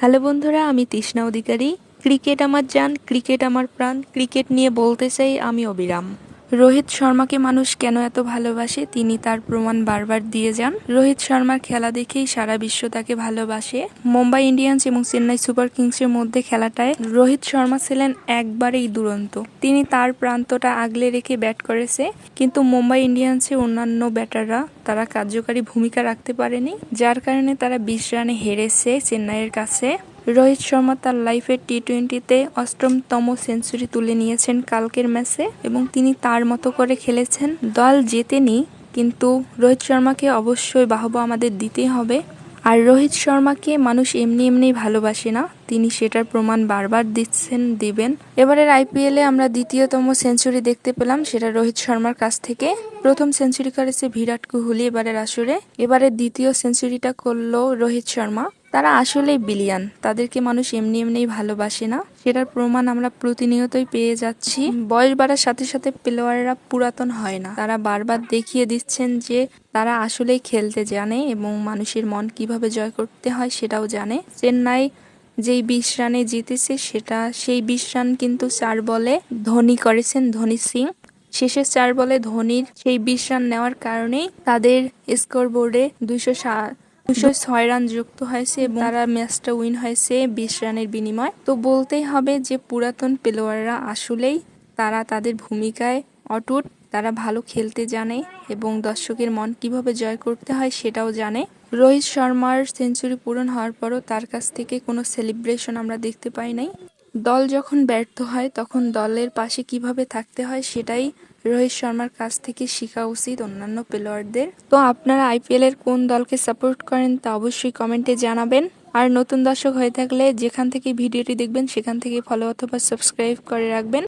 Hello বন্ধুরা, আমি তৃষ্ণা অধিকারী। Cricket আমার যান ক্রিকেট আমার প্রাণ। ক্রিকেট নিয়ে বলতে চাই আমি অবিরাম। রোহিত শর্মাকে মানুষ কেন এত ভালোবাসে? তিনি তার প্রমাণ বারবার দিয়ে যান। রোহিত শর্মার খেলা দেখেই সারা বিশ্ব তাকে ভালোবাসে। মুম্বাই ইন্ডিয়ান্স এবং চেন্নাই সুপার কিংসের মধ্যে খেলাটায় রোহিত শর্মা ছিলেন একবারেই দুরন্ত। তিনি তার প্রান্তটা আগলে রেখে ব্যাট করেছে, কিন্তু মুম্বাই ইন্ডিয়ান্সের অন্যান্য ব্যাটাররা তারা কার্যকারী ভূমিকা রাখতে পারেনি, যার কারণে তারা বিশ রানে হেরেছে চেন্নাইয়ের কাছে। রোহিত শর্মা তার লাইফের টি টোয়েন্টিতে অষ্টমতম সেঞ্চুরি তুলে নিয়েছেন কালকের ম্যাচে এবং তিনি তার মতো করে খেলেছেন। দল জেতেনি কিন্তু রোহিত শর্মাকে অবশ্যই বাহবা আমাদের দিতেই হবে। আর রোহিত শর্মাকে মানুষ এমনি এমনি ভালোবাসে না, তিনি সেটার প্রমাণ বারবার দিচ্ছেন, দিবেন। এবারের আইপিএলে আমরা দ্বিতীয়তম সেঞ্চুরি দেখতে পেলাম, সেটা রোহিত শর্মার কাছ থেকে। প্রথম সেঞ্চুরি করেছে বিরাট কোহলি এবারের আসরে। এবারে দ্বিতীয় সেঞ্চুরিটা করল রোহিত শর্মা। তারা আসলেই বিলিয়ান। তাদেরকে মানুষ এমনি এমনি ভালোবাসে না। সেটার প্রমাণ আমরা প্রতিনিয়তই পেয়ে যাচ্ছি। বয়স বাড়ার সাথে সাথে প্লেয়াররা পুরাতন হয় না। তারা বারবার দেখিয়ে দিচ্ছেন যে তারা আসলেই খেলতে জানে এবং মানুষের মন কীভাবে জয় করতে হয় সেটাও জানে। চেন্নাই যেই বিশ রানে জিতেছে সেটা, সেই বিশ রান কিন্তু চার বলে ধোনি করেছেন, ধোনি সিং। শেষের চার বলে ধোনির সেই বিশ রান নেওয়ার কারণেই তাদের স্কোর বোর্ডে দুইশো সাত দুশো ছয় রান যুক্ত হয়েছে এবং তারা ম্যাচটা উইন হয়েছে বিশ রানের বিনিময়। তো বলতেই হবে যে পুরাতন প্লেয়াররা আসলেই তারা তাদের ভূমিকায় অটুট তারা ভালো খেলতে জানে এবং দর্শকের মন কীভাবে জয় করতে হয় সেটাও জানে। রোহিত শর্মার সেঞ্চুরি পূরণ হওয়ার পরও তার কাছ থেকে কোনো সেলিব্রেশন আমরা দেখতে পাই নাই। দল যখন ব্যর্থ হয় তখন দলের পাশে কীভাবে থাকতে হয় সেটাই রোহিত শর্মার কাছ থেকে শেখা উচিত অন্যান্য প্লেয়ারদের। তো আপনারা আইপিএল এর কোন দলকে সাপোর্ট করেন তা অবশ্যই কমেন্টে জানাবেন। আর নতুন দর্শক হয়ে থাকলে যেখান থেকে ভিডিওটি দেখবেন, সেখান থেকে ফলো অথবা সাবস্ক্রাইব করে রাখবেন।